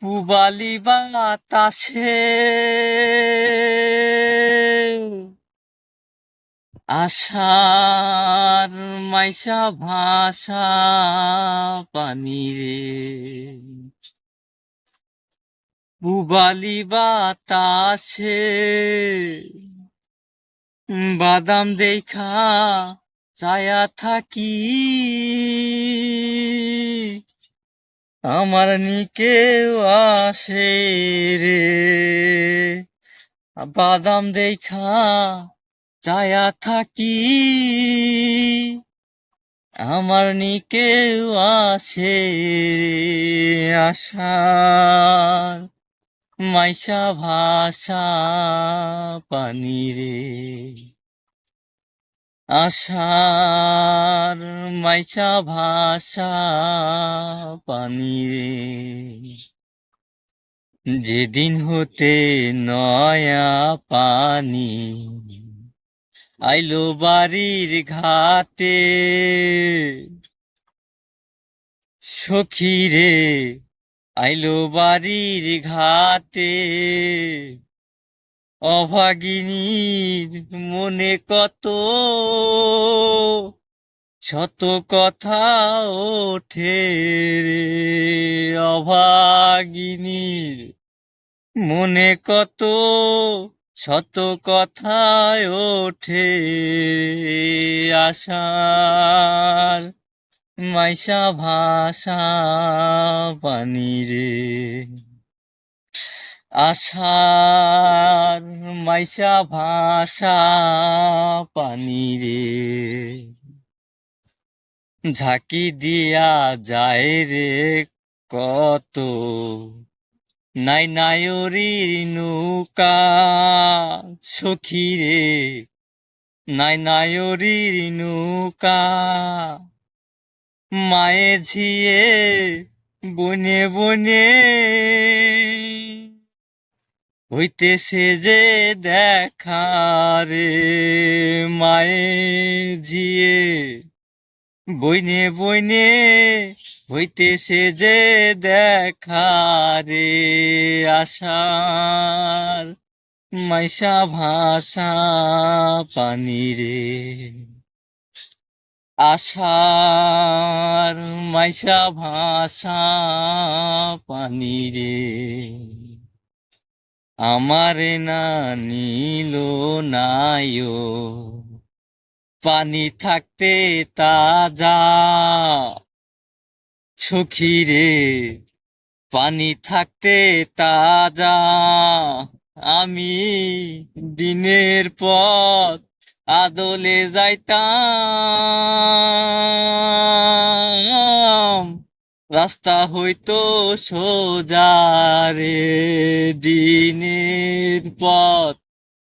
পুবালি বাতাসে। আশার মাইশা ভাষা পানি রে। পুবালি বাতাসে। বাদাম দেখা ছায়া থাকি। আমার নিকে আসে রে। বাদাম দেখা ছায়া থাকি। আমার নিকে আসে রে আশার। মাইশা ভাষা পানি রে। আশার মাইশা ভাষা পানি রে। যেদিন হতে নয়া পানি আইলো বাড়ির ঘাটে, সখী রে, আইলো বাড়ির ঘাটে। অভাগিনীর মনে কত শত কথা ওঠে রে অভাগিনীর। মনে কত শত কথায় ওঠে আশার। মাইশা ভাষা পানি রে। আশার মাইশা ভাষা পানি রে। ঝাঁকি দিয়া যায় রে কত। নাই নায়রির নৌকা সখী রে। নাই নায়রির নৌকা মায়ে ঝিয়ে বনে বনে হইতেছে যে দেখা রে, মায়ে ঝিয়ে। বইনে বইনে হইতেছে যে দেখা রে, আশার মাইশা ভাষা পানি রে। আশার মাইশা ভাষা পানি রে। আমারে না নিল নাইও পানি থাকতে তাজা। সখী রে, পানি থাকতে তাজা। আমি দিনের পথ আদলে যাইতাম। রাস্তা হইতো সোজা রে দিনের পথ।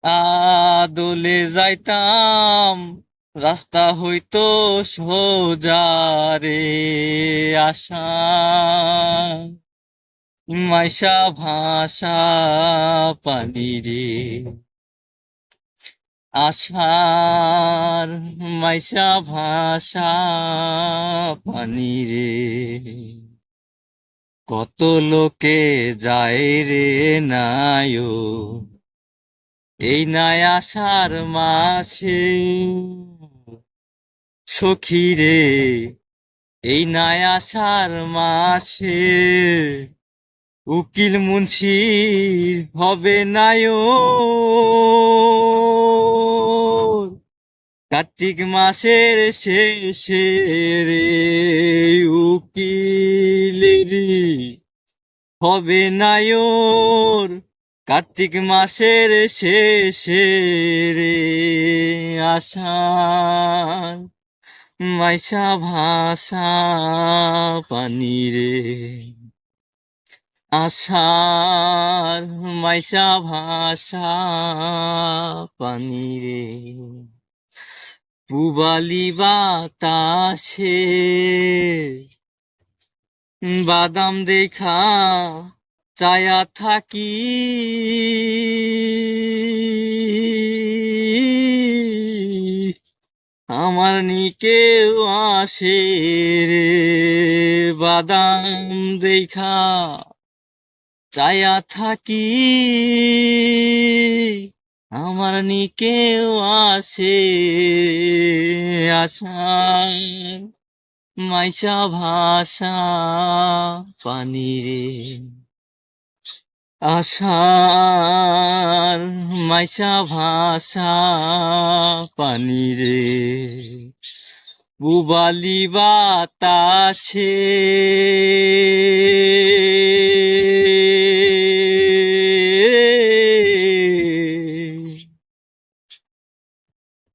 আদলে যাইতাম, রাস্তা হইতো সোজা রে আশা। মাইশা ভাষা পানি রে। আশার মাইশা ভাষা পানি রে। কত লোকে যায় রে নায়ো এই নাই আষাঢ় মাসে। সখী রে, এই নাই আষাঢ় মাসে। উকিল মুন্সির হবে নায়ো কার্তিক মাসের শেষে রে উকিলেরই হবে নায়র। কার্তিক মাসের শেষে রে আশা মাইশা ভাষা পানি রে আশার মাইশা ভাষা পানি রে পুবালি বাতাসে বাদাম দেখা চায়া থাকি। আমার নিকেও আসে রে বাদাম দেখা চায়া থাকি। আমার নিকেও আসে আশার মাইশা ভাষা পানি রে আশার মাইশা ভাষা পানি রে বুবালি বাতাসে